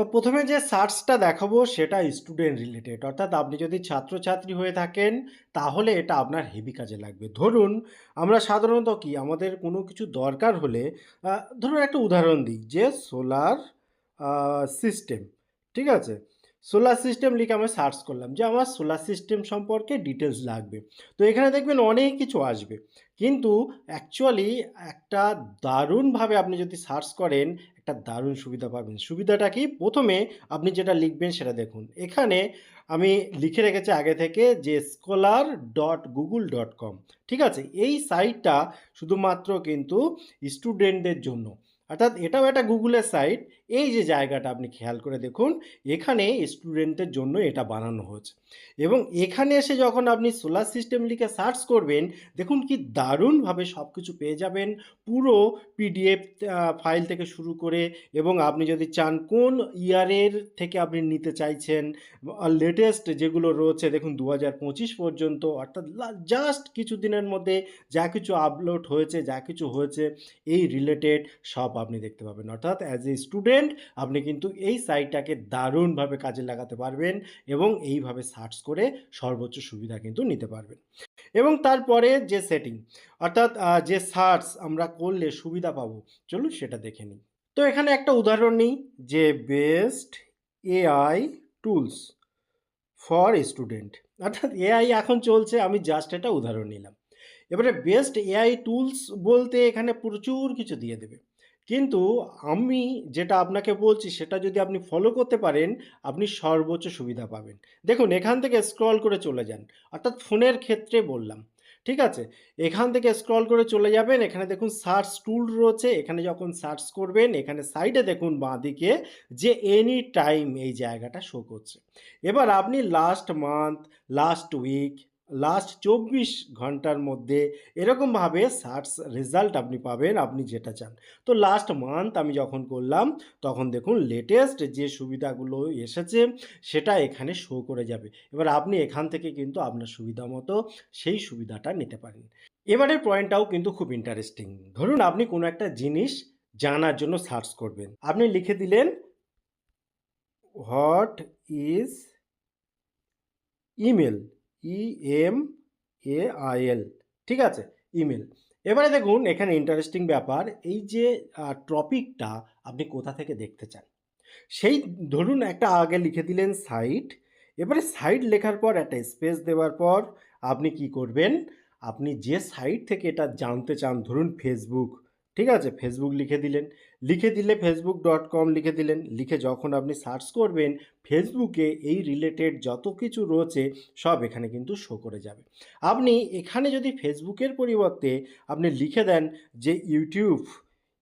তো প্রথমে যে সার্চটা দেখাবো সেটা স্টুডেন্ট রিলেটেড অর্থাৎ আপনি যদি ছাত্রছাত্রী হয়ে থাকেন, তাহলে এটা আপনার হেভি কাজে লাগবে। ধরুন, আমরা সাধারণত কি, আমাদের কোনো কিছু দরকার হলে ধরুন একটা উদাহরণ দিই যে সোলার সিস্টেম ঠিক আছে? সোলার সিস্টেম লিখে আমি সার্চ করলাম যে আমার সোলার সিস্টেম সম্পর্কে ডিটেলস লাগবে। তো এখানে দেখবেন অনেক কিছু আসবে। কিন্তু অ্যাকচুয়ালি একটা দারুণভাবে আপনি যদি সার্চ করেন, একটা দারুণ সুবিধা পাবেন। সুবিধাটা কি? প্রথমে আপনি যেটা লিখবেন সেটা দেখুন। এখানে আমি লিখে রেখেছি আগে থেকে যে scholar dot Google dot com ঠিক আছে? এই সাইটটা শুধুমাত্র কিন্তু স্টুডেন্টদের জন্য। অর্থাৎ এটাও একটা গুগলের সাইট এই যে জায়গাটা আপনি খেয়াল করে দেখুন, এখানে স্টুডেন্টের জন্য এটা বানানো হয়েছে। এবং এখানে এসে যখন আপনি সোলার সিস্টেম লিখে সার্চ করবেন, দেখুন কি দারুণভাবে সব কিছু পেয়ে যাবেন। পুরো পিডিএফ ফাইল থেকে শুরু করে এবং আপনি যদি চান কোন ইয়ারের থেকে আপনি নিতে চাইছেন লেটেস্ট যেগুলো রয়েছে, দেখুন দু হাজার পঁচিশ পর্যন্ত, অর্থাৎ জাস্ট কিছু দিনের মধ্যে যা কিছু আপলোড হয়েছে, যা কিছু হয়েছে, এই রিলেটেড সব আপনি দেখতে পাবেন। অর্থাৎ অ্যাজ এ স্টুডেন্ট আপনি কিন্তু এই সাইটটাকে দারুণভাবে কাজে লাগাতে পারবেন এবং এইভাবে সার্চ করে সর্বোচ্চ সুবিধা কিন্তু নিতে পারবেন। এবং তারপরে যে সেটিং, অর্থাৎ যে সার্চ আমরা করলে সুবিধা পাবো, চলুন সেটা দেখে নিই। তো এখানে একটা উদাহরণ নিই যে best AI tools for student. অর্থাৎ এআই এখন চলছে, আমি জাস্ট এটা উদাহরণ নিলাম। এবারে বেস্ট এআই টুলস বলতে এখানে প্রচুর কিছু দিয়ে দেবে। কিন্তু আমি যেটা আপনাকে বলছি, সেটা যদি আপনি ফলো করতে পারেন, আপনি সর্বোচ্চ সুবিধা পাবেন। দেখুন, এখান থেকে স্ক্রল করে চলে যান। অর্থাৎ ফোনের ক্ষেত্রে বললাম, ঠিক আছে? এখান থেকে স্ক্রল করে চলে যাবেন, এখানে দেখুন সার্চ টুল রয়েছে। এখানে যখন সার্চ করবেন, এখানে সাইডে দেখুন বাঁদিকে যে এনি টাইম এই জায়গাটা শো করছে। এবার আপনি last month last week last চব্বিশ ঘণ্টার মধ্যে এরকমভাবে সার্চ রেজাল্ট আপনি পাবেন, আপনি যেটা চান। তো লাস্ট মান্থ আমি যখন করলাম, তখন দেখুন লেটেস্ট যে সুবিধাগুলো এসেছে, সেটা এখানে শো করে যাবে। এবার আপনি এখান থেকে কিন্তু আপনার সুবিধা মতো সেই সুবিধাটা নিতে পারেন। এবারের পয়েন্টটাও কিন্তু খুব ইন্টারেস্টিং ধরুন আপনি কোনো একটা জিনিস জানার জন্য সার্চ করবেন। আপনি লিখে দিলেন what is email E M A I L ঠিক আছে? ইমেল এবারে দেখুন, এখানে ইন্টারেস্টিং ব্যাপার, এই যে টপিকটা আপনি কোথা থেকে দেখতে চান? সেই ধরুন একটা আগে লিখে দিলেন সাইট এবারে সাইট লেখার পর, একটা স্পেস দেওয়ার পর, আপনি কি করবেন? আপনি যে সাইট থেকে এটা জানতে চান, ধরুন ফেসবুক ঠিক আছে? ফেসবুক লিখে দিলেন। লিখে দিলে ফেসবুক ডট কম লিখে দিলেন। লিখে যখন আপনি সার্চ করবেন ফেসবুকে এই রিলেটেড যত কিছু রয়েছে, সব এখানে কিন্তু শো করে যাবে। আপনি এখানে যদি ফেসবুকের পরিবর্তে আপনি লিখে দেন যে ইউটিউব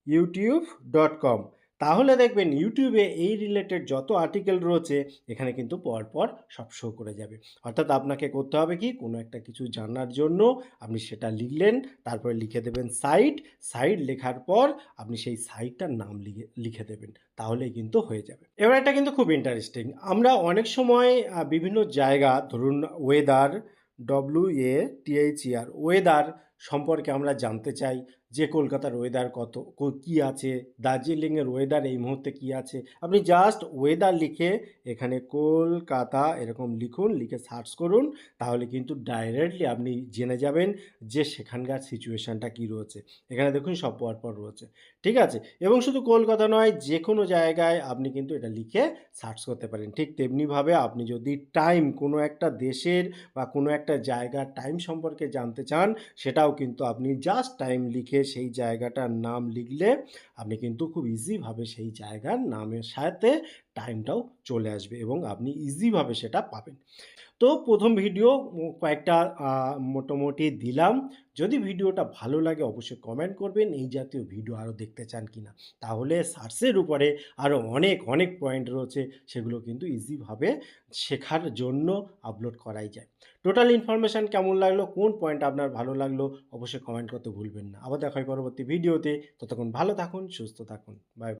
ইউটিউব ডট কম তাহলে দেখবেন ইউটিউবে এই রিলেটেড যত আর্টিকেল রয়েছে, এখানে কিন্তু পরপর সব শো করে যাবে। অর্থাৎ আপনাকে করতে হবে কি? কোনো একটা কিছু জানার জন্য আপনি সেটা লিখলেন, তারপরে লিখে দেবেন সাইট সাইট লেখার পর আপনি সেই সাইটটার নাম লিখে লিখে দেবেন। তাহলেই কিন্তু হয়ে যাবে। এবার এটা কিন্তু খুব ইন্টারেস্টিং আমরা অনেক সময় বিভিন্ন জায়গা, ধরুন weather W E T H E R weather সম্পর্কে আমরা জানতে চাই। যে কলকাতার ওয়েদার কত, কো- আছে, দার্জিলিংয়ের ওয়েদার এই মুহূর্তে কি আছে, আপনি জাস্ট ওয়েদার লিখে এখানে কলকাতা এরকম লিখুন, লিখে সার্চ করুন, তাহলে কিন্তু ডাইরেক্টলি আপনি জেনে যাবেন যে সেখানকার সিচুয়েশানটা কী রয়েছে। এখানে দেখুন সব পরপর রয়েছে, ঠিক আছে? এবং শুধু কলকাতা নয় যে কোনো জায়গায় আপনি কিন্তু এটা লিখে সার্চ করতে পারেন। ঠিক তেমনিভাবে আপনি যদি টাইম কোনো একটা দেশের বা কোনো একটা জায়গার টাইম সম্পর্কে জানতে চান, সেটাও কিন্তু আপনি জাস্ট টাইম লিখে সেই জায়গাটার নাম লিখলে আপনি কিন্তু খুব ইজিভাবে সেই জায়গার নামের সাথে টাইমটাও চলে আসবে এবং আপনি ইজিভাবে সেটা পাবেন। তো প্রথম ভিডিও কয়েকটা মোটামুটি দিলাম। যদি ভিডিওটা ভালো লাগে অবশ্যই কমেন্ট করবেন। এই জাতীয় ভিডিও আরও দেখতে চান কি না তাহলে সার্চের উপরে আরও অনেক অনেক পয়েন্ট রয়েছে। সেগুলো কিন্তু ইজিভাবে শেখার জন্য আপলোড করাই যায়। টোটাল ইনফরমেশান কেমন লাগল? কোন পয়েন্ট আপনার ভালো লাগল? অবশ্যই কমেন্ট করতে ভুলবেন না। আবার দেখা হয় পরবর্তী ভিডিওতে ততক্ষণ ভালো থাকুন, সুস্থ থাকুন। বাই